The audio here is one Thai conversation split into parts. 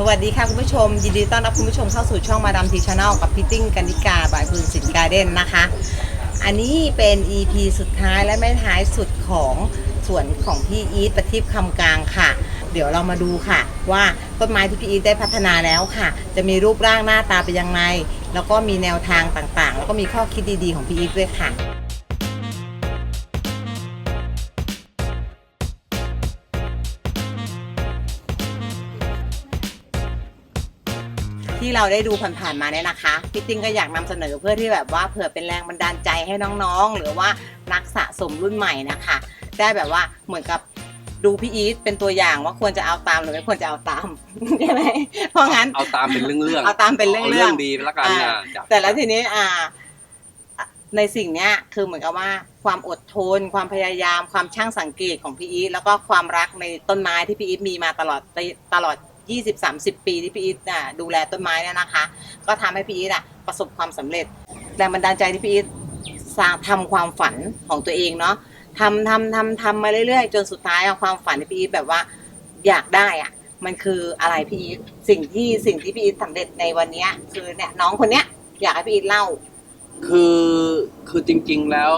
สวัสดีค่ะคุณผู้ชม ยินดีต้อนรับคุณผู้ชมเข้าสู่ช่องมาดามทีชาแนลกับพิตติ้งกันนิกาบายคุณสินการ์เด้นนะคะ อันนี้เป็น EP สุดท้ายและไม่ท้ายสุดของสวนของพี่อีทประทีปคำกลางค่ะ เดี๋ยวเรามาดูค่ะ ว่าต้นไม้ที่พี่อีทได้พัฒนาแล้วค่ะ จะมีรูปร่างหน้าตาเป็นยังไงแล้วก็มีแนวทางต่างๆ แล้วก็มีข้อคิดดีๆของพี่อีทด้วยค่ะ ที่เราได้ดูผ่านๆมาเนี่ยนะคะพี่ติ้งก็อยากนำเสนอเพื่อที่แบบว่าเผื่อเป็นแรงบันดาลใจให้น้องๆ หรือว่านักสะสมรุ่นใหม่นะคะ ได้แบบว่าเหมือนกับดูพี่อีทเป็นตัวอย่างว่าควรจะเอาตามหรือไม่ควรจะเอาตามใช่ไหมเพราะงั้นเอาตามเป็นเรื่องเรื่องเอาตามเป็นเรื่องๆเรื่องดีไปละกันอ่านะจับแต่แล้วทีนี้อ่า ในสิ่งเนี้ยคือเหมือนกับว่าความอดทน ความพยายาม ความช่างสังเกตของพี่อีทแล้วก็ความรักในต้นไม้ที่พี่อีทมีมาตลอดตลอด 20-30ปีที่พี่อีทอะดูแลต้นไม้เนี่ยนะคะ ก็ทำให้พี่อีทอะประสบความสำเร็จแรงบันดาลใจที่พี่อีทสร้างทำความฝันของตัวเองเนาะทำทำทำทำมาเรื่อยๆ จนสุดท้ายอะความฝันที่พี่อีทแบบว่าอยากได้อะมันคืออะไรพี่อีทสิ่งที่สิ่งที่พี่อีทสำเร็จในวันเนี้ยคือเนี่ยน้องคนเนี้ยอยากให้พี่อีทเล่า คือคือจริง ๆแล้ว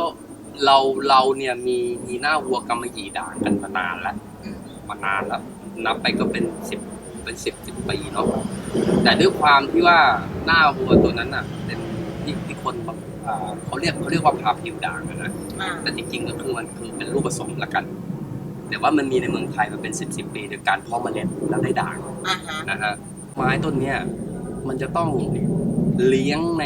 เราเราเนี่ยมีมีหน้าวัวกำมะหยี่ด่างกันมานานแล้วอืมมานานแล้วนับไปก็เป็นสิบ เป็นสิบสิบปีเนาะแต่ด้วยความที่ว่าหน้าวัวตัวนั้นอะ เป็นที่ที่คนแบบอ่าเขาเรียกเขาเรียกว่าพาพิวด่างอะนะอ่าแต่จริงๆก็คือมันคือเป็นลูกผสมละกัน แต่ว่ามันมีในเมืองไทยมาเป็นสิบสิบปีโดยการเพาะเมล็ดแล้วได้ด่างอ่าฮะนะฮะไม้ต้นเนี้ยมันจะต้องเลี้ยงใน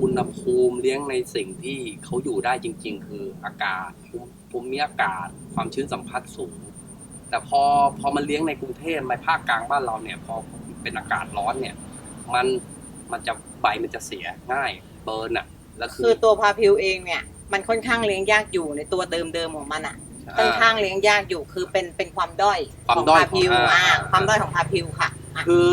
อุณหภูมิเลี้ยงในสิ่งที่เขาอยู่ได้จริง ๆ คืออากาศภูมิภูมิอากาศความชื้นสัมผัสสูง แต่พอพอมันเลี้ยงในกรุงเทพในภาคกลางบ้านเราเนี่ย พอเป็นอากาศร้อนเนี่ย มันมันจะใบมันจะเสียง่ายเบิร์นอะแล้วคืคืออตัวพาพิวเองเนี่ย มันค่อนข้างเลี้ยงยากอยู่ในตัวเดิมเดิมๆของมันอะค่อนข้างเลี้ยงยากอยู่คือเป็นเป็นความด้อยความของด้อยพาพิวของอ่า อ่าความด้อยของพาพิวค่ะอะ คือ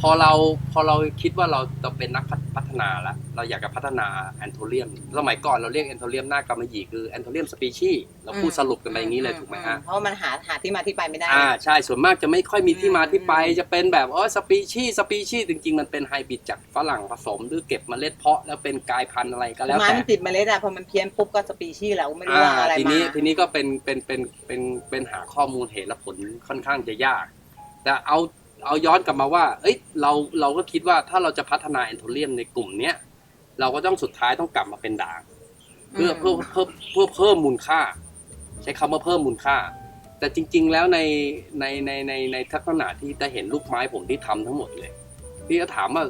พอเราพอเราคิดว่าเราจะเป็นนักพัฒ นาแล้วเราอยากจะพัฒนาแอนโทเรียม สมัยก่อนเราเรียกแอนโทเรียมหน้ากำมะหยี่คือแอนโทเรียมสปีชีเราพูดสรุปกันไปอย่างนี้เลยถูกไหมฮะเพราะว่ามันหาหาที่มาที่ไปไม่ได้ อ่าใช่ส่วนมากจะไม่ค่อยมีที่มาที่ไปอืมจะเป็นแบบเออสปีชีสปีชีจริง ๆ มันเป็นไฮบริดจากฝรั่งผสมหรือเก็บเมล็ดเพาะแล้วเป็นกลายพันธุ์อะไรก็แล้วไม้แต่มันติดเมล็ดอะพอมันเพี้ยนปุ๊บก็สปีชีส์แล้วไม่รู้อ่าว่าอะไรทีมานี้ทีนี้ก็เป็นเป็นเป็นเป็นเป็นหาข้อมูลเหตุและผลค่อนข้างจะยาก แต่เอา เอาย้อนกลับมาว่า เอ้ย เราเราก็คิดว่าถ้าเราจะพัฒนาแอนโทเรียมในกลุ่มเนี้ยเราก็ต้องสุดท้ายต้องกลับมาเป็นด่าง เพื่อเพื่อเพื่อเพื่อเพิ่มมูลค่า ใช้คำว่าเพิ่มมูลค่า แต่จริง ๆ แล้วในในในในในทักษณะที่ได้เห็นลูกไม้ผมที่ทำทั้งหมดเลยพี่ก็ถามว่า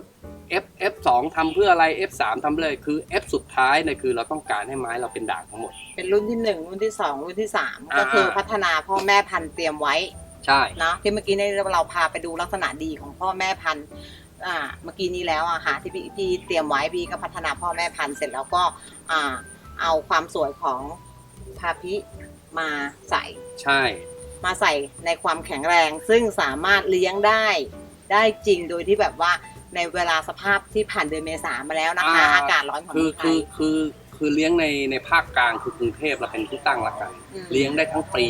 F F สองทำเพื่ออะไร F สามทำเพื่ออะไรคือ F สุดท้ายเนี่ยคือเราต้องการให้ไม้เราเป็นด่างทั้งหมด เป็นรุ่นที่หนึ่งรุ่นที่สองรุ่นที่สามอ่าก็คือพัฒนาพ่อแม่พันธุ์เตรียมไว้ ใช่เนาะที่เมื่อกี้เนี่ยเราพาไปดูลักษณะดีของพ่อแม่พันธุ์อ่าเมื่อกี้นี้แล้วอะค่ะที่พี่พี่เตรียมไว้พี่ก็พัฒนาพ่อแม่พันธุ์เสร็จแล้วก็อ่าเอาความสวยของพาพิมาใส่ ใช่ มาใส่ในความแข็งแรง ซึ่งสามารถเลี้ยงได้ ได้จริงโดยที่แบบว่าในเวลาสภาพที่ผ่านเดือนเมษามาแล้วนะคะอากาศร้อนของคือเมืองไทคือย คือคือเลี้ยงในในภาคกลางคือกรุงเทพเราเป็นที่ตั้งละกัน อืม เลี้ยงได้ทั้งปี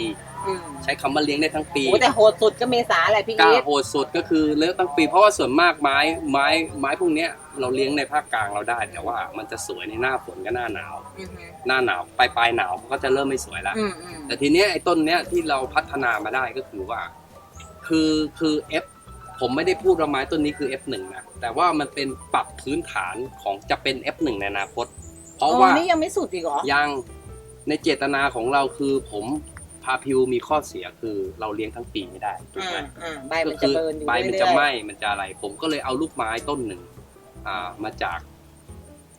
อืมใช้คำว่าเลี้ยงได้ทั้งปีโอ้แต่โหดสุดก็เมษาแหละพี่กล้าอีทโหดสุดก็คือเลี้ยงทั้งปีเพราะว่าส่วนมากไม้ไม้ไม้พวกเนี้ยเราเลี้ยงในภาคกลางเราได้ แต่ว่ามันจะสวยในหน้าฝนกับหน้าหนาว อืมหน้าหนาวปลายปลายหนาวก็จะเริ่มไม่สวยแล้วอืมอืมแต่ทีเนี้ยไอ้ต้นเนี้ยที่เราพัฒนามาได้ก็คือว่า คือคือ F ผมไม่ได้พูดว่าไม้ต้นนี้คือ F1 นะแต่ว่ามันเป็นปรับพื้นฐานของจะเป็น F1 ในอนาคต เพราะอ๋อว่านี่ยังไม่สุดอีกเหรอยังในเจตนาของเราคือผมพาพิวมีข้อเสียคือเราเลี้ยงทั้งปีไม่ได้ถูกอ่าไหมอ่าใบก็มันจะคือเบิร์นอยู่ใบมันเรื่จะอยๆไหม้มันจะอะไร ผมก็เลยเอาลูกไม้ต้นหนึ่งอ่ามาจาก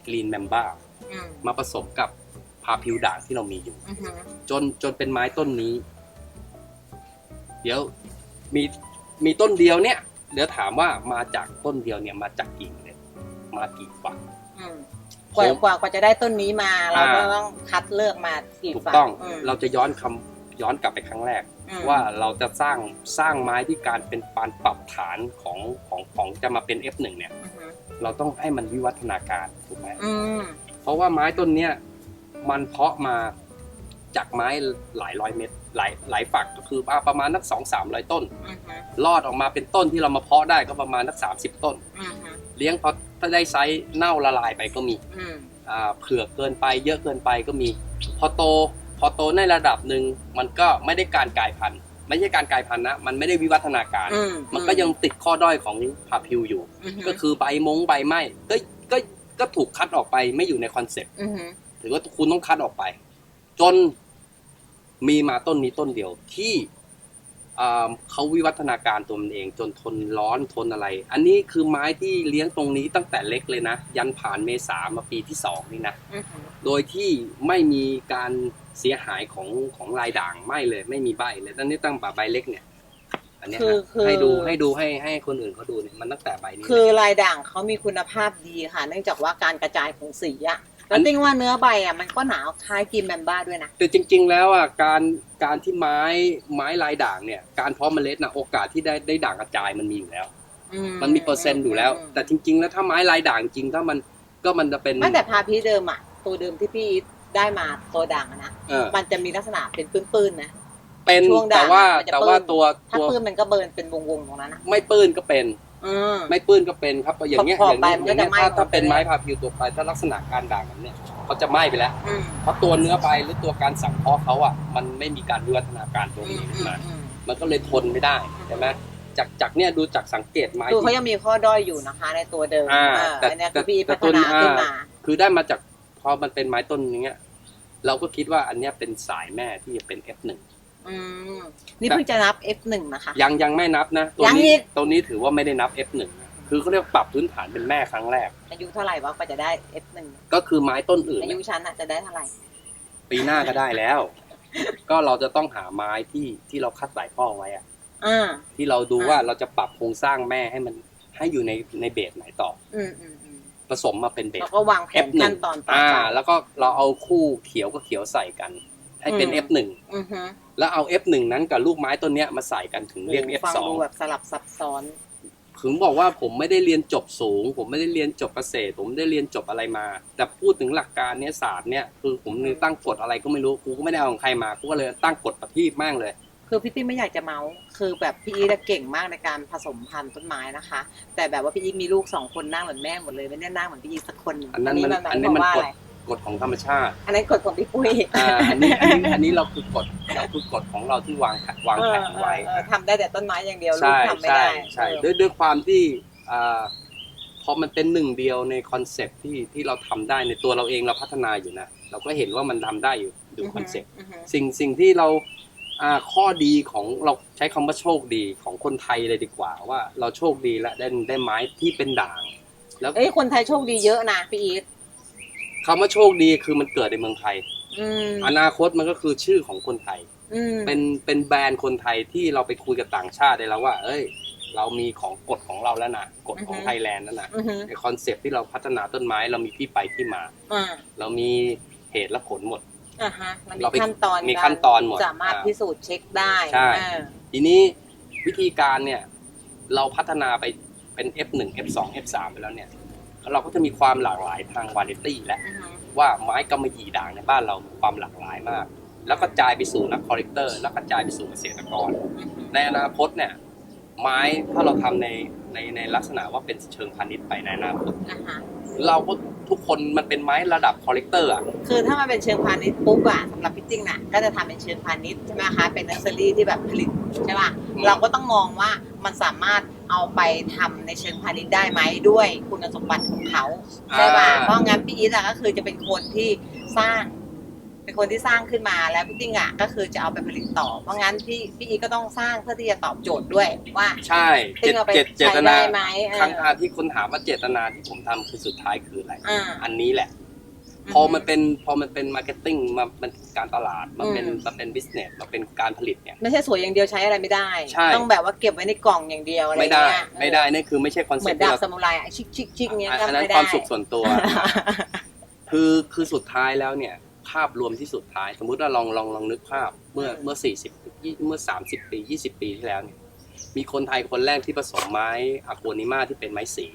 กรีนแมมบ้าอืมมาผสมกับพาพิวด่างที่เรามีอยู่ อือหือจนจนเป็นไม้ต้นนี้ เดี๋ยวมีมีต้นเดียวเนี่ย เดี๋ยวถามว่ามาจากต้นเดียวเนี่ยมาจากกี่เมล็ดมากี่ฝัก อืมกว่ากว่ากว่าจะได้ต้นนี้มา เราก็อ่าต้องคัดเลือกมากี่ถูกฝักต้อง มเราจะย้อนคำ ย้อนกลับไปครั้งแรกอืมว่าเราจะสร้างสร้างไม้ที่การเป็นปานปรับฐานของของของจะมาเป็น F1 เนี่ยอือหือเราต้องให้มันวิวัฒนาการถูกไหมอืมเพราะว่าไม้ต้นเนี้ยมันเพาะมาจากไม้หลายร้อยเม็ดหลายหลายฝักก็คือประมาณนักสองสามร้อยต้นอือหือรอดออกมาเป็นต้นที่เรามาเพาะได้ก็ประมาณสักสามสิบต้นอืมฮึเลี้ยงพอถ้าได้ไซส์เน่าละลายไปก็มีอืมอ่าเผือกเกินไปเยอะเกินไปก็มี พอโต พอโตในระดับหนึ่งมันก็ไม่ได้การกลายพันธุ์ไม่ใช่การกลายพันธุ์นะมันไม่ได้วิวัฒนาการอืมมันก็ยังติดข้อด้อยของพาพิวอยู่อืมฮึก็คือใบมงใบไหม้ก็ก็ก็ถูกคัดออกไปไม่อยู่ในคอนเซ็ปต์อืมฮึถือว่าคุณต้องคัดออกไป จนมีมาต้นนี้ต้นเดียวที่อ่าเขาวิวัฒนาการตัวมันเอง จนทนร้อนทนอะไร อันนี้คือไม้ที่เลี้ยงตรงนี้ตั้งแต่เล็กเลยนะ ยันผ่านเมษามาปีที่สองนี่นะอืมฮึโดยที่ไม่มีการ เสียหายของของลายด่างไม่เลย ไม่มีใบเลยตั้งนี้ตั้งแต่ใบเล็กเนี่ย อันเนี้ยคือฮะคือ ให้ดูให้ดูให้ให้คนอื่นเขาดูเนี่ยมันตั้งแต่ใบนี้ คือเลยลายด่างเขามีคุณภาพดีค่ะ เนื่องจากว่าการกระจายของสีอะอัแล้วน ติ้งว่าเนื้อใบอะมันก็หนาคล้ายกิมแมมบ้าด้วยนะ แต่จริง ๆ แล้วอะการการที่ไม้ไม้ลายด่างเนี่ย การเพาะเมล็ดนะโอกาสที่ได้ได้ด่างกระจายมันมีอยู่แล้วอืมันมีเปอร์เซ็นต์อยู่แล้ว แต่จริง ๆ แล้วถ้าไม้ลายด่างจริงถ้ามันก็มันจะเป็น ไม่แต่พาพีเดิมอะตัวเดิมที่พี่ ได้มาตัวด่างอะนะเออมันจะมีลักษณะเป็นปื้นๆนะ เป็นช่วงด่างแต่ว่ามันจะแต่ว่าปื้น ตัวถ้าตัวปื้นมันก็เบิร์นเป็นวงๆตรงนั้นนะไม่ปื้นก็เป็น อืม ไม่ปื้นก็เป็นครับอย่างเงี้ยขออบย่างๆเงี้ยใบอมันย่างก็จะไหม้เงี้ยถ้าถ้าเป็นหมดเลยไม้พาพิวตัวไปถ้าลักษณะการด่างแบบเนี้ยเขาจะไหม้ไปแล้ว อืมเพราะตัวเนื้อใบหรือตัวการสังเคราะห์เขาอะมันไม่มีการวิวัฒนาการตัวอืนี้มขึ้นอืมมาอืม มันก็เลยทนไม่ได้ใช่ไหมจากจากเนี่ยดูจากสังเกตไม้คือเขาที่ ยังมีข้อด้อยอยู่นะคะในตัวเดิมอ่าเออแต่อันเนี้ยแต่คือพี่แต่พัฒนาต้นอ่า ขึ้นมา คือได้มาจาก พอมันเป็นไม้ต้นอย่างเงี้ย เราก็คิดว่าอันเนี้ยเป็นสายแม่ที่จะเป็น F1 อืมนี่เพิ่งจะนับ F1 นะคะ ยังยังไม่นับนะ ตัวยังนี้อีกตัวนี้ถือว่าไม่ได้นับ F1 นะคือเขาเรียกปรับพื้นฐานเป็นแม่ครั้งแรก อายุเท่าไหร่วะกว่าจะได้ F1 ก็คือไม้ต้นอื่นอาเนี่ยุยชั้นอะจะได้เท่าไหร่ปีหน้าก็ได้แล้ว ก็เราจะต้องหาไม้ที่ที่เราคัดสายพ่อไว้อะอ่าที่เราดูอ่าว่าเราจะปรับโครงสร้างแม่ให้มันให้อยู่ในในเบสไหนต่อ อืมอืมอืม ผสมมาเป็นเบสแล้วก็วางแผน F1 ขั้นตอนต่ออ่า ไป แล้วก็เราเอาคู่เขียวกับเขียวใส่กัน ให้เป็น อืม F1 อือฮึแล้วเอา F1 นั้นกับลูกไม้ต้นเนี้ยมาใส่กันถึงเรียก ฟัง F2 ดูแบบสลับซับซ้อน ถึงบอกว่าผมไม่ได้เรียนจบสูง ผมไม่ได้เรียนจบเกษตร ผมไม่ได้เรียนจบอะไรมา แต่พูดถึงหลักการเนี้ยศาสตร์เนี่ยคือผมเลยตั้งกฎอะไรก็ไม่รู้กูก็ไม่ได้เอาของใครมากูก็เลยตั้งกฎประทีปมากเลย คือพี่ตี้ไม่อยากจะเมาส์คือแบบพี่อีทอะเก่งมากในการผสมพันธุ์ต้นไม้นะคะ แต่แบบว่าพี่อีทมีลูกสองคนหน้าเหมือนแม่หมดเลยไม่ได้หน้าเหมือนพี่อีทสักคนหงอันนั้นมันหายอันนี้มันความกว่าฎอะไรกฎของธรรมชาติ อันนั้นกฎของพี่ปุ้ยอ่าอันนี้อันนี้อันนี้เราคือกฎเราคือกฎของเราที่วางวางแผนไว้เออเออทำได้แต่ต้นไม้อย่างเดียวลูกใช่ทำไม่ใช่ได้ใช่เออด้วยด้วยความที่อ่าพอมันเป็นหนึ่งเดียวในคอนเซปต์ที่ที่เราทำได้ในตัวเราเองเราพัฒนาอยู่นะเราก็เห็นว่ามันทำได้อยู่ดูคอนเซปต์อือฮึสิ่งสิ่งที่เราอ่า ข้อดีของเราใช้คำว่าโชคดีของคนไทยเลยดีกว่า ว่าเราโชคดีและได้ได้ไม้ที่เป็นด่าง แล้วเอ้ยคนไทยโชคดีเยอะนะพี่อีทคำว่าโชคดีคือมันเกิดในเมืองไทยอืมอนาคตมันก็คือชื่อของคนไทยอืมเป็นเป็นแบรนด์คนไทยที่เราไปคุยกับต่างชาติได้แล้วว่า เอ้ย เรามีของกฎของเราแล้วนะกฎของไทยแลนด์แล้วนะอือฮึในคอนเซปต์ที่เราพัฒนาต้นไม้ เรามีที่ไปที่มาอ่าเรามีเหตุและผลหมด อ่าฮะมันมีเราไปขั้นตอนมีขั้นตอนหมดสามารถอ่าพิสูจน์เช็คได้ใช่เออทีนี้วิธีการเนี่ยเราพัฒนาไปเป็น F1 F2 F3 ไปแล้วเนี่ย เราก็จะมีความหลากหลายทางวาไรตี้แล้วอือฮึว่าไม้กำมะหยี่ด่างในบ้านเรามีความหลากหลายมาก แล้วก็จ่ายไปสู่นักคอลเลกเตอร์ แล้วก็จ่ายไปสู่เกษตรกร อือฮึในอนาคตเนี่ยไม้ถ้าเราทำในในในลักษณะว่าเป็นเชิงพาณิชย์ไปในอนาคต อ่าฮะเราก็ ทุกคนมันเป็นไม้ระดับคอลเลกเตอร์อะ คือถ้ามันเป็นเชิงพาณิชย์ปุ๊บอะสำหรับพี่จิ้งน่ะก็จะทำเป็นเชิงพาณิชย์ใช่ไหมคะเป็นเนอร์เซอรี่ที่แบบผลิตใช่ป่ะอืม เราก็ต้องมองว่ามันสามารถเอาไปทำในเชิงพาณิชย์ได้ไหมด้วยคุณสมบัติของเขาใช่ป่ะเพราะงั้นพี่อีทอะก็คือจะเป็นคนที่สร้าง เป็นคนที่สร้างขึ้นมาแล้วพี่จิ้งอะก็คือจะเอาไปผลิตต่อ เพราะงั้นพี่พี่อีทก็ต้องสร้างเพื่อที่จะตอบโจทย์ด้วยว่า ใช่จิ้เจงตเอาไปเจตเจใช้ตนาได้ไหมเออครั้งอาที่คนถามว่าเจตนาที่ผมทำคือสุดท้ายคืออะไร อ่า อันนี้แหละ พอมันเป็นพอมันเป็นมาร์เก็ตติ้งมามันการตลาดมันเป็นอืม มันเป็นบิสเนสมันเป็นการผลิตเนี่ย ไม่ใช่สวยอย่างเดียวใช้อะไรไม่ได้ ใช่ ต้องแบบว่าเก็บไว้ในกล่องอย่างเดียวอะไรไม่ได้เงี้ยไม่ได้นั่นคือไม่ใช่คอนเหเซ็มืปอนต์ที่ดาบเรา ซามูไรอะชิกชิกชิกเงี้ยอันก็อันนั้นไม่ได้ความสุขส่วนตัว คือคือสุดท้ายแล้วเนี่ย ภาพรวมที่สุดท้าย สมมุติว่าลองลองลองนึกภาพเมื่อเมื่อสี่สิบเมื่อสามสิบปียี่สิบปีที่แล้วเนี่ยมีคนไทยคนแรกที่ผสมไม้อะโกนิมาที่เป็นไม้สี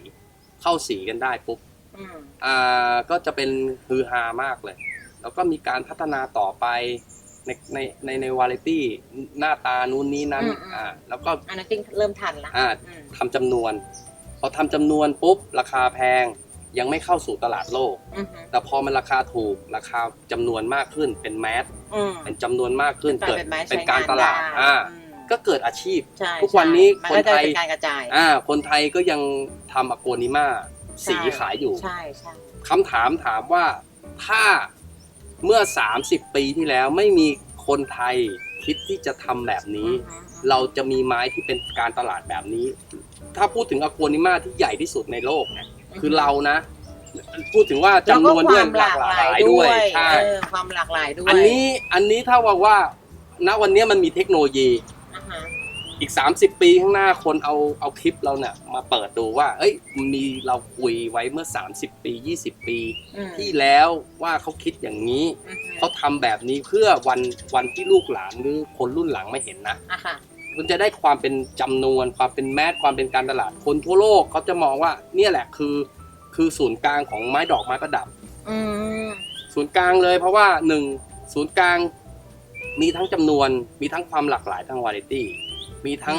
เข้าสีกันได้ปุ๊บอืมอ่าก็จะเป็นฮือฮามากเลย แล้วก็มีการพัฒนาต่อไปในในในในวาไรตี้หน้าตานู้นนี้นั้นอืมอืมอ่าแล้วก็อันนั้นจริงเริ่มทันละอ่าอืมทำจำนวน พอทำจำนวนปุ๊บ ราคาแพง ยังไม่เข้าสู่ตลาดโลก อือฮึแต่พอมันราคาถูกราคาจำนวนมากขึ้นเป็นแมสอืมเป็นจำนวนมากขึ้นกลายเกิดเป็นไม้เป็นใช้การงานตลาดได้อ่าอืมก็เกิดอาชีพ ใช่ทุกวันนี้ใช่คนไทย มัก็จะเป็นการกระจายอ่าคนไทยก็ยังทำอโกนิมาสีใช่ขายอยู่ ใช่ใช่คำถามถามว่าถ้าเมื่อ 30 ปีที่แล้วไม่มีคนไทยคิดที่จะทำแบบนี้ อือฮึเราจะมีไม้ที่เป็นการตลาดแบบนี้ ถ้าพูดถึงอโกนิมาที่ใหญ่ที่สุดในโลกเนี่ย คือเรานะ พูดถึงว่าจำนวนด้วยหลากหลายด้วยใช่เออความหลากหลายด้วย อันนี้อันนี้ถ้าว่าว่า ณวันนี้มันมีเทคโนโลยีอ่าฮะอีก 30 ปีข้างหน้าคนเอาเอาคลิปเราเนี่ยมาเปิดดูว่า เอ้ยมีเราคุยไว้เมื่อ 30 ปี 20 ปีอืมที่แล้วว่าเขาคิดอย่างนี้อือฮึเขาทำแบบนี้เพื่อวันวันที่ลูกหลานหรือคนรุ่นหลังไม่เห็นนะอะค่ะ มันจะได้ความเป็นจำนวน ความเป็นแมสความเป็นการตลาด คนทั่วโลกเขาจะมองว่าเนี่ยแหละคือ คือศูนย์กลางของไม้ดอกไม้ประดับอืมศูนย์กลางเลย เพราะว่าหนึ่งศูนย์กลางมีทั้งจำนวน มีทั้งความหลากหลายทางวาไรตี้มีทั้ง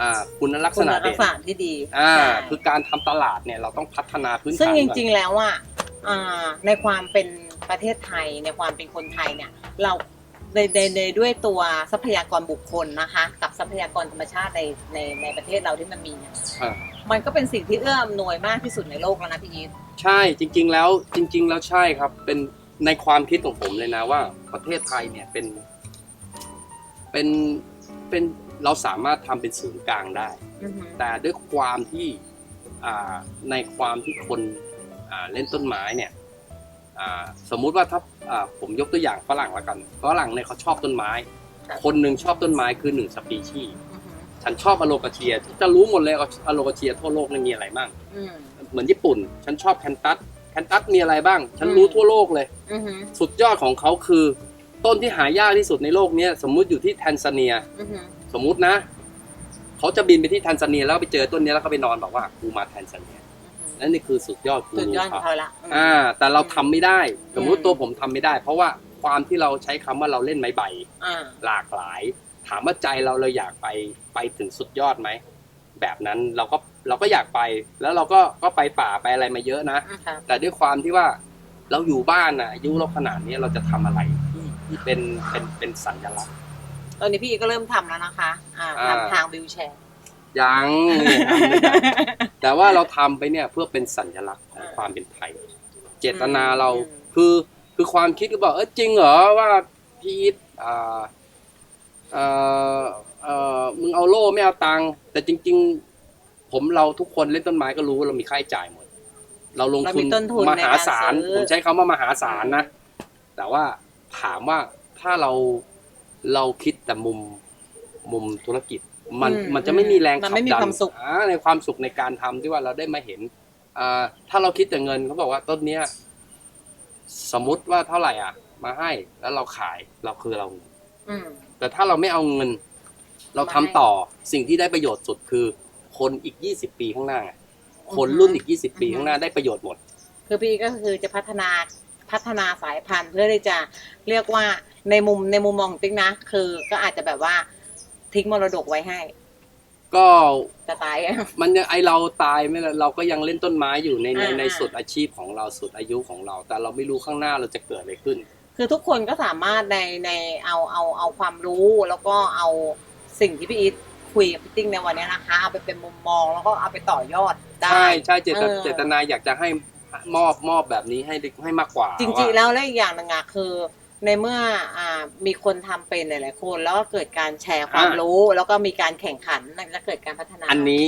อ่าคุณลักษคุณณะลัเด่กนษณะที่ดีอ่าใช่คือการทำตลาดเนี่ยเราต้องพัฒนาพื้นฐานซึ่งจก่ริอนงๆ แล้วอะอ่าในความเป็นประเทศไทยในความเป็นคนไทยเนี่ย เรา ในในในด้วยตัวทรัพยากรบุคคลนะคะ กับทรัพยากรธรรมชาติในในในประเทศเราที่มันมีเนี่ยอ่า มันก็เป็นสิ่งที่เอื้ออำนวยมากที่สุดในโลกแล้วนะพี่อีทใช่จริง ๆ แล้วจริง ๆ แล้วใช่ครับ เป็นในความคิดของผมเลยนะว่า ประเทศไทยเนี่ยเป็น เป็นเป็นเราสามารถทำเป็นศูนย์กลางได้ อือฮึแต่ด้วยความที่อ่าในความที่คนอ่าเล่นต้นไม้เนี่ยอ่า สมมุติว่าถ้าอ่าผมยกตัวอย่างฝรั่งละกันฝรั่งเนี่ยเขาชอบต้นไม้ คนหนึ่งชอบต้นไม้คือหนึ่งสปีชีส์อือฮึฉันชอบอโลกาเชียจะรู้หมดเลยว่าอโลกาเชียทั่วโลกนี่มีอะไรบ้างอืมเหมือนญี่ปุ่น ฉันชอบแคนตัสแคนตัสมีอะไรบ้าง ฉันรู้อืมทั่วโลกเลยอือฮึสุดยอดของเขาคือ ต้นที่หายากที่สุดในโลกเนี้ยสมมุติอยู่ที่แทนซาเนียอือฮึสมมุตินะ เขาจะบินไปที่แทนซาเนียแล้วไปเจอต้นเนี้ยแล้วเขาไปนอนบอกว่ากูมาแทนซาเนีย นั่นนี่คือสุดยอดกูสุดรู้ยอดของเขาเขาละมอ่า แต่เราทำไม่ได้ สมมุติอืมตัวผมทำไม่ได้ เพราะว่าความที่เราใช้คำว่าเราเล่นไม้ใบ อ่า หลากหลาย ถามว่าใจเราเราอยากไปไปถึงสุดยอดไหม แบบนั้นเราก็เราก็อยากไป แล้วเราก็ก็ไปป่าไปอะไรมาเยอะนะอ่าครับ แต่ด้วยความที่ว่าเราอยู่บ้านน่ะอายุเราขนาดนี้เราจะทำอะไรที่ที่เป็นเป็นเป็นสัญลักษณ์ ตอนนี้พี่อีทก็เริ่มทำแล้วนะคะ อ่าอ่า ทำทางวิวแชร์ ยังเนี่ยทำไม่ได้แต่ว่าเราทำไปเนี่ยเพื่อเป็นสัญลักษณ์ของความเป็นไทย เจตนาเราอืมคือคือความคิดก็บอกเออจริงเหรอว่าพี่อีทอ่าเอ่อเอ่อมึงเอาโล่ไม่เอาตังค์แต่จริง ๆ ผมเราทุกคนเล่นต้นไม้ก็รู้ว่าเรามีค่าใช้จ่ายหมด เราลงทุนเรามีต้นทุนมหาศาลในการซื้อผมใช้คำว่ามหาศาลนะ แต่ว่าถามว่าถ้าเราเราคิดแต่มุมมุมธุรกิจ มันอืมมันจะไม่มีแรงมันขับไม่มีดันความสุข อ่าในความสุขในการทำที่ว่าเราได้มาเห็นอ่าถ้าเราคิดแต่เงินเขาบอกว่าต้นเนี้ย สมมุติว่าเท่าไหร่อะ มาให้แล้วเราขายเราคือเรา อืม แต่ถ้าเราไม่เอาเงิน เราทำต่อสิ่งที่ได้ประโยชน์สุดคือ คนอีก20ปีข้างหน้าไงคนรุ่นอีก20ปีข้างหน้าได้ประโยชน์หมด คือพี่ก็คือจะพัฒนาพัฒนาสายพันธุ์เพื่อที่จะเรียกว่าในมุมในมุมมองของติ๊กนะ คือก็อาจจะแบบว่า ทิ้งมรดกไว้ให้ ก็จะตายมันยังไอเราตายไม่ละเราก็ยังเล่นต้นไม้อยู่ในในอ่าในสุดอาชีพของเราสุดอายุของเรา แต่เราไม่รู้ข้างหน้าเราจะเกิดอะไรขึ้น คือทุกคนก็สามารถในในเอาเอาเอาความรู้แล้วก็เอาสิ่งที่พี่อีทคุยกับพี่ติ๊กในวันนี้นะคะเอาไปเป็นมุมมองแล้วก็เอาไปต่อยอดได้ใช่ใช่เจตเออ เจตนาอยากจะให้มอบมอบแบบนี้ให้ให้มากกว่าจริงว่าๆแล้วและอีกอย่างหนึ่งอะคือ ในเมื่ออ่ามีคนทำเป็นหลายๆคนแล้วก็เกิดการแชร์ความรู้ แล้วก็มีการแข่งขันและเกิดการพัฒนาอันนี้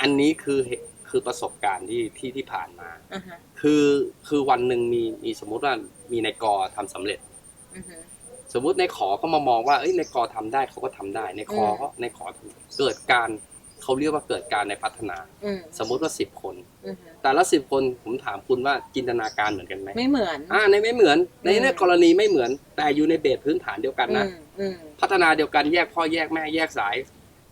อันนี้คือเหตุคือประสบการณ์ที่ที่ที่ผ่านมา อือฮึคือคือวันหนึ่งมีมีสมมุติว่ามีในกอทำสำเร็จ อือฮึ สมมุติในขอเขามามองว่าเอ้ยในกอทำได้เขาก็ทำได้ในคออืมก็ในขอทำเกิดการ เขาเรียกว่าเกิดการในพัฒนา อืมสมมุติว่าสิบคน อือฮึแต่ละสิบคนผมถามคุณว่าจินตนาการเหมือนกันไหมไม่เหมือน อ่าในไม่เหมือน ในอืม ในกรณีไม่เหมือน แต่อยู่ในเบสพื้นฐานเดียวกันนะ อืมอืมพัฒนาเดียวกันแยกพ่อแยกแม่แยกสาย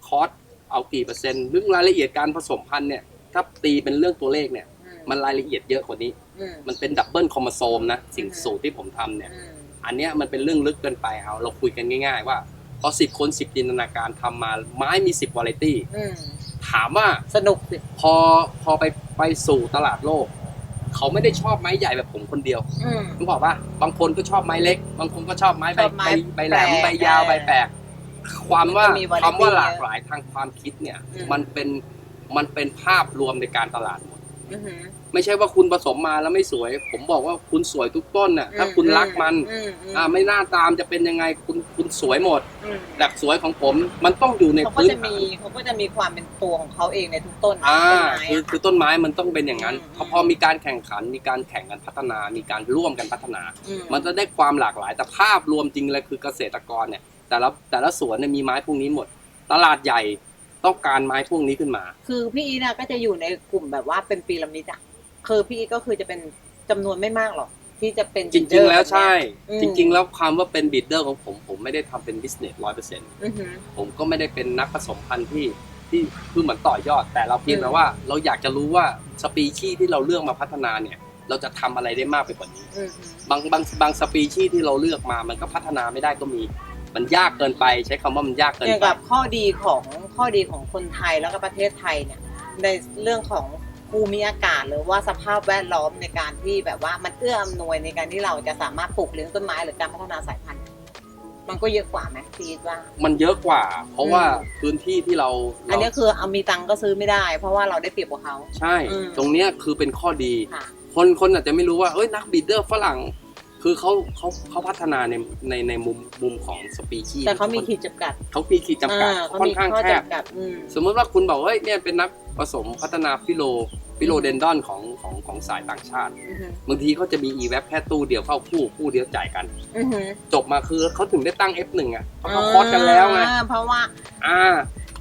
คอร์สเอากี่เปอร์เซ็นต์เรื่องรายละเอียดการผสมพันธุ์เนี่ยถ้าตีเป็นเรื่องตัวเลขเนี่ย อืมันรายละเอียดเยอะกว่านี้ อืมมันเป็นดับเบิลคอมโมโซมนะสิ่งอืมสูตรที่ผมทำเนี่ย อืมอันเนี้ยมันเป็นเรื่องลึกเกินไปเอาเราคุยกันง่าย ๆ ว่า พอสิบคนสิบจินตนาการทำมาไม้มีสิบวาไรตี้อืมถามว่าสนุกสิพอพอไปไปสู่ตลาดโลก เขาไม่ได้ชอบไม้ใหญ่แบบผมคนเดียวอืมรู้บอกว่าบางคนก็ชอบไม้เล็ก บางคนก็ชอบไม้ใบชอบไม้ใบใบแหลมแปลกใบยาวใบแปลกความว่ามันก็มี variety คำว่าหลากหลายทางความคิดเนี่ยอืมมันเป็นมันเป็นภาพรวมในการตลาดหมดอือหือ ไม่ใช่ว่าคุณผสมมาแล้วไม่สวย ผมบอกว่าคุณสวยทุกต้นน่ะ ถ้าคุณรักมันอืมอืมอ่า ไม่น่าตามจะเป็นยังไงคุณคุณสวยหมดอืมแบบสวยของผมมันต้องอยู่ในเขาก็พื้นจะมีเขาก็จะมีความเป็นตัวของเขาเองในทุกต้นอ่า ต้นไม้คืออะ คือต้นไม้มันต้องเป็นอย่างนั้นอืม พอพอมีการแข่งขัน มีการแข่งกันพัฒนา มีการร่วมกันพัฒนา อืมมันจะได้ความหลากหลาย แต่ภาพรวมจริงเลยคือเกษตรกรเนี่ย แต่ละแต่ละสวนเนี่ยมีไม้พวกนี้หมด ตลาดใหญ่ต้องการไม้พวกนี้ขึ้นมา คือพี่อีน่ะก็จะอยู่ในกลุ่มแบบว่าเป็นปีระมิดอะ คือพี่อีก็คือจะเป็นจำนวนไม่มากหรอก ที่จะเป็นจริง ๆ แล้วใช่ อืม จริง ๆ แล้วความว่าเป็นบีดเดอร์ของผมผมไม่ได้ทำเป็นบิสเนสร้อยเปอร์เซ็นต์อือหือ ผมก็ไม่ได้เป็นนักผสมพันธุ์ที่ที่คือเหมือนต่อยอด แต่เราเพียงอืม แต่ว่า เราอยากจะรู้ว่าสปีชีส์ที่เราเลือกมาพัฒนาเนี่ย เราจะทำอะไรได้มากไปกว่านี้ อือหือบางบางบางสปีชีส์ที่เราเลือกมามันก็พัฒนาไม่ได้ก็มี มันยากเกินไป ใช้คำว่ามันยากเกินอย่างไป กับข้อดีของข้อดีของคนไทยแล้วก็ประเทศไทยเนี่ย ในเรื่องของ ภูมิอากาศหรือว่าสภาพแวดล้อมในการที่แบบว่ามันเอื้ออำนวยในการที่เราจะสามารถปลูกเลี้ยงต้นไม้หรือการพัฒนาสายพันธุ์ มันก็เยอะกว่าไหมพีทว่า มันเยอะกว่า เพราะว่าอืมพื้นที่ที่เราอันนี้เราคือเอามีตังค์ก็ซื้อไม่ได้ เพราะว่าเราได้เปรียบกว่าเขาใช่อืมตรงเนี้ยคือเป็นข้อดีค่ะคนคนอาจจะไม่รู้ว่าเอ้ยนักบีดเดอร์ฝรั่งคือเขาเขาเขาพัฒนาในในในมุมมุมของสปีชีส์แต่เขามีขีดจำกัดเขามีขีดจำกัดอ่าเขาค่อนมีข้างข้อแคบจำกัดอืมสมมติว่าคุณบอกว่าเฮ้ยเนี่ยเป็นนัก ผสมพัฒนาฟิโลฟิโลเดนดอนของของของสายต่างชาติ อือหือบางทีเขาจะมีอีเว็บแค่ตู้เดียวเข้าคู่คู่เดียวจ่ายกัน อือหือจบมาคือเขาถึงได้ตั้ง F1 อะเพราะเขาคอร์สกันแล้วไงอ่าเพราะว่าอ่า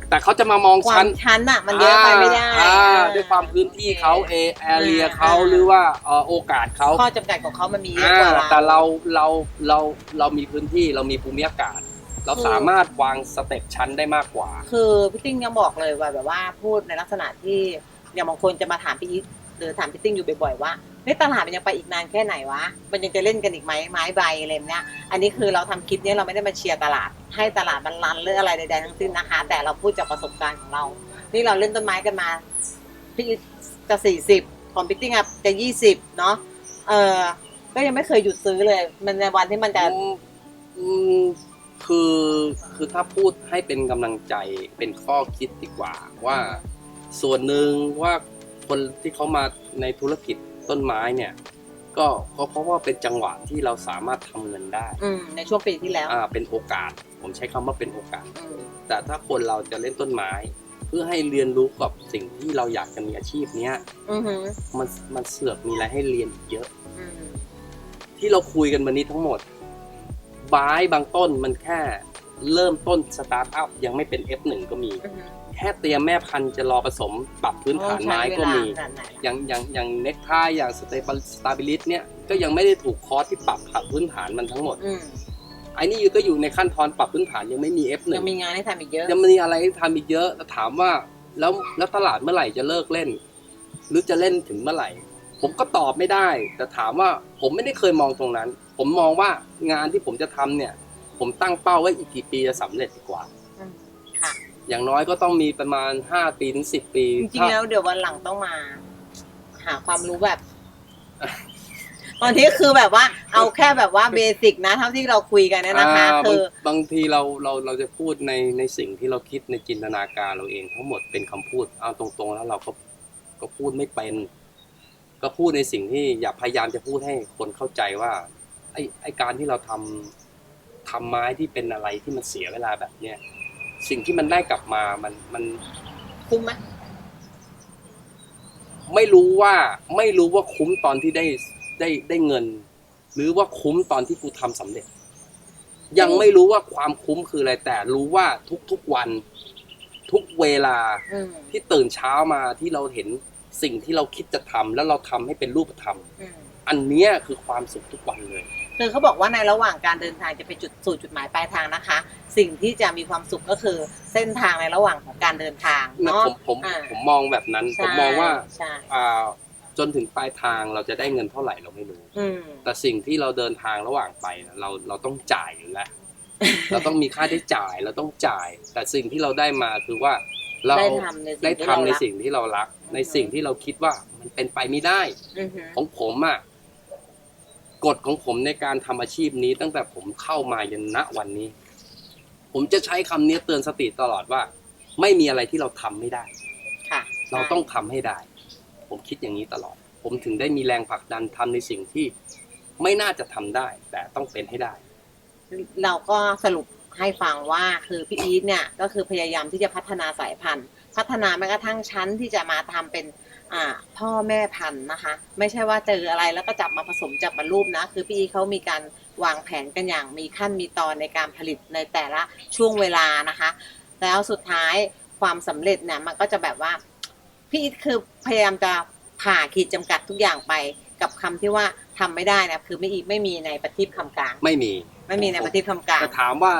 แต่เขาจะมามองควาชั้มน ชั้นอะ มันเยอะไปไม่ได้อ่าอ่ด้วยความพื้นที่เขาเอแอเรียอ่าเขาอ่าหรือว่าเอ่อโอกาสเขาข้อจำกัดของเขามันมีเยอะอ่ากว่าแต่เราเราเราเรามีพื้นที่เรามีภูมิอากาศ เราคือสามารถวางสเต็ปชั้นได้มากกว่า คือพี่ติ้งยังบอกเลยว่าแบบว่าพูดในลักษณะที่อย่างบางคนจะมาถามพี่อีทหรือถามพี่ติ้งอยู่บ่อยๆว่าเฮ้ยตลาดมันยังไปอีกนานแค่ไหนวะ มันยังจะเล่นกันอีกไหมไม้ใบอะไรแบบเนี้ย อันนี้คือเราทำคลิปเนี้ยเราไม่ได้มาเชียร์ตลาด ให้ตลาดมันรันหรืออะไรใดๆทั้งสิ้นนะคะ แต่เราพูดจากประสบการณ์ของเรา นี่เราเล่นต้นไม้กันมาพี่อีทจะสี่สิบของพี่ติ้งอะจะยี่สิบเนาะ เออก็ยังไม่เคยหยุดซื้อเลย มันในวันที่มันจะอืมอืม คือคือถ้าพูดให้เป็นกำลังใจเป็นข้อคิดดีกว่า ว่าส่วนหนึ่งว่าคนที่เขามาในธุรกิจต้นไม้เนี่ย ก็ก็เพราะว่าเป็นจังหวะที่เราสามารถทำเงินได้อืมในช่วงปีที่แล้ว อ่าเป็นโอกาส ผมใช้คำว่าเป็นโอกาส อืมแต่ถ้าคนเราจะเล่นต้นไม้ เพื่อให้เรียนรู้กับสิ่งที่เราอยากจะมีอาชีพเนี้ยอือหือมันมันเสือกมีอะไรให้เรียนอีกเยอะ อืมที่เราคุยกันวันนี้ทั้งหมด ไม้บางต้นมันแค่เริ่มต้นสตาร์ทอัพยังไม่เป็น F1 ก็มีอือหือแค่เตรียมแม่พันธุ์จะรอผสมปรับพื้นฐานไม้ก็มีใช้เวลาขนาดไหนอย่างอย่างอย่างเน็กไทอย่างสเตปสตาบิลิสเนี่ยก็ยังไม่ได้ถูกคอร์สที่ปรับปรับพื้นฐานมันทั้งหมดอืมไอ้นี่ก็อยู่ในขั้นตอนปรับพื้นฐานยังไม่มี F1 ยังมีงานให้ทำอีกเยอะยังมีอะไรให้ทำอีกเยอะแล้วถามว่าแล้วแล้วตลาดเมื่อไหร่จะเลิกเล่น หรือจะเล่นถึงเมื่อไหร่ ผมก็ตอบไม่ได้ แต่ถามว่าผมไม่ได้เคยมองตรงนั้น ผมมองว่างานที่ผมจะทำเนี่ย ผมตั้งเป้าไว้อีกกี่ปีจะสำเร็จดีกว่าอืมค่ะอย่างน้อยก็ต้องมีประมาณ5ปีถึง10ปี จริงๆแล้วเดี๋ยววันหลังต้องมา หาความรู้แบบ ตอนนี้คือแบบว่า เอาแค่แบบว่าเบสิกนะ เท่าที่เราคุยกันเนี่ยนะคะอ่าคืบางอบางทีเราเราเราจะพูดในในสิ่งที่เราคิดในจินตนาการเราเองทั้งหมดเป็นคำพูดเอาตรงๆแล้วเราก็ก็พูดไม่เป็น ก็พูดในสิ่งที่อยากพยายามจะพูดให้คนเข้าใจว่า ไอ้ไอ้การที่เราทำทำไม้ที่เป็นอะไรที่มันเสียเวลาแบบเนี้ยสิ่งที่มันได้กลับมามันมันคุ้มไหมไม่รู้ว่าไม่รู้ว่าคุ้มตอนที่ได้ได้ได้เงิน หรือว่าคุ้มตอนที่กูทำสำเร็จ ยังไม่รู้ว่าความคุ้มคืออะไร แต่รู้ว่าทุกๆวัน ทุกเวลาอืมที่ตื่นเช้ามาที่เราเห็น สิ่งที่เราคิดจะทำแล้วเราทำให้เป็นรูปธรรมอืมอันเนี้ยคือความสุขทุกวันเลยคือเขาบอกว่าในระหว่างการเดินทางจะไปจุดสู่จุดหมายปลายทางนะคะ สิ่งที่จะมีความสุขก็คือเส้นทางในระหว่างของการเดินทางนะเนาะผมผมอ่าผมมองแบบนั้น ผมใช่มองว่าใช่อ่าจนถึงปลายทางเราจะได้เงินเท่าไหร่เราไม่รู้อืมแต่สิ่งที่เราเดินทางระหว่างไปน่ะเราเราต้องจ่ายอยู่แล้วเราต้องมีค่าได้จ่ายเราต้องจ่าย แต่สิ่งที่เราได้มาคือว่า เราได้ทำในสิ่งได้ที่ทำเราในรัก สิ่งที่เรารัก ในสิ่งที่เราคิดว่ามันเป็นไปไม่ได้ อือหือของผมอะกฎของผมในการทำอาชีพนี้ตั้งแต่ผมเข้ามายันณวันนี้ ผมจะใช้คำนี้เตือนสติตลอดว่า ไม่มีอะไรที่เราทำไม่ได้ ค่ะเราต้องทำให้ได้ ผมคิดอย่างนี้ตลอด ผมถึงได้มีแรงผลักดันทำในสิ่งที่ไม่น่าจะทำได้ แต่ต้องเป็นให้ได้ เราก็สรุป ให้ฟังว่าคือพี่อีทเนี่ยก็คือพยายามที่จะพัฒนาสายพันธุ์ พัฒนาแม้กระทั่งชั้นที่จะมาทำเป็นอ่าพ่อแม่พันธุ์นะคะ ไม่ใช่ว่าเจออะไรแล้วก็จับมาผสมจับมารูปนะ คือพี่อีทเขามีการวางแผนกันอย่างมีขั้นมีตอนในการผลิตในแต่ละช่วงเวลานะคะ แล้วสุดท้ายความสำเร็จเนี่ยมันก็จะแบบว่าพี่อีทคือพยายามจะผ่าขีดจำกัดทุกอย่างไปกับคำที่ว่าทำไม่ได้นะคือไม่อีไม่มีในประทีปคำกลาง ไม่มี ไม่มีในประทีปคำกลางแต่ถามว่า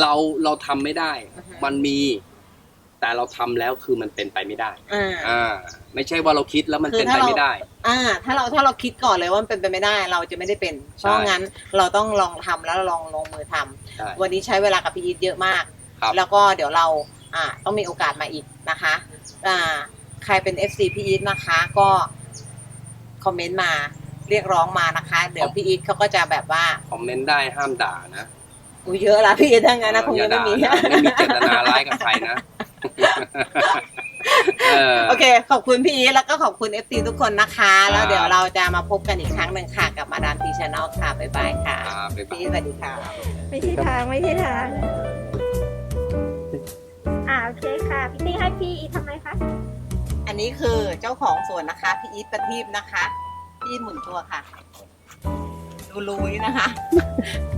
เราเราทำไม่ได้ อือฮึมันมี แต่เราทำแล้วคือมันเป็นไปไม่ได้ อ่า อ่า ไม่ใช่ว่าเราคิดแล้วมันคือเป็นถ้าไปเราไม่ได้ อ่า ถ้าเราถ้าเราคิดก่อนเลยว่ามันเป็นไปไม่ได้ เราจะไม่ได้เป็น เพราะงั้นเราต้องลองทำแล้วลองลงมือทำใช่ วันนี้ใช้เวลากับพี่อีทเยอะมาก ครับ แล้วก็เดี๋ยวเราอ่าต้องมีโอกาสมาอีกนะคะอ่าใครเป็น FC พี่อีทนะคะ ก็คอมเมนต์มาเรียกร้องมานะคะ เดี๋ยวพี่อีทเขาก็จะแบบว่า คอมเมนต์ได้ห้ามด่านะ อุ้ยเยอะละพี่อีททั้งนั้นนะคงอย่าจะไม่ด่ามีนะไม่มีเจตนาร้ายกับใครนะเออโอเค ขอบคุณพี่อีทแล้วก็ขอบคุณ FC ทุกคนนะคะ แล้วครับเดี๋ยวเราจะมาพบกันอีกครั้งหนึ่งค่ะกับมาดามทีชแนลค่ะ บ๊ายบายค่ะอ่าบ๊ายบายพี่อีทสวัสดีค่ะ ไม่ใช่ทาง ไม่ใช่ทาง อ่าโอเคค่ะ พี่ตี้ให้พี่อีททำไมคะ อันนี้คือเจ้าของสวนนะคะ พี่อีทประทีปนะคะ พี่อีทหมุนตัวค่ะ ดูรูนี่นะคะ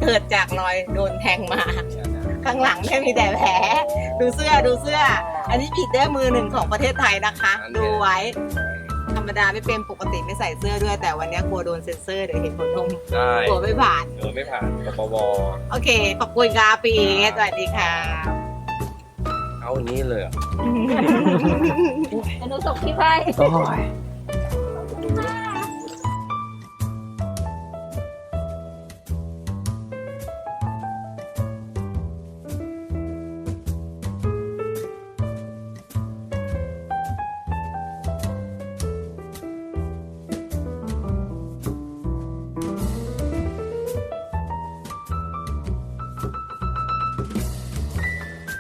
เกิดจากรอยโดนแทงมา ข้างหลังแค่มีแต่แผลดูเสื้อดูเสื้อ อันนี้ผิดได้มือหนึ่งของประเทศไทยนะคะอันนี้ดูไว้ธรรมดาไม่เป็นปกติไม่ใส่เสื้อด้วย แต่วันนี้กลัวโดนเซ็นเซอร์เดี๋ยวเห็นผลนมใช่กลัวไม่ผ่านเออไม่ผ่านปปวโอเคขอบคุณค่ะพี่อีทสวัสดีค่ะเอาอย่างนี้เลยเหรอเดี๋ยวหนูส่งคลิปให้ โอ้ย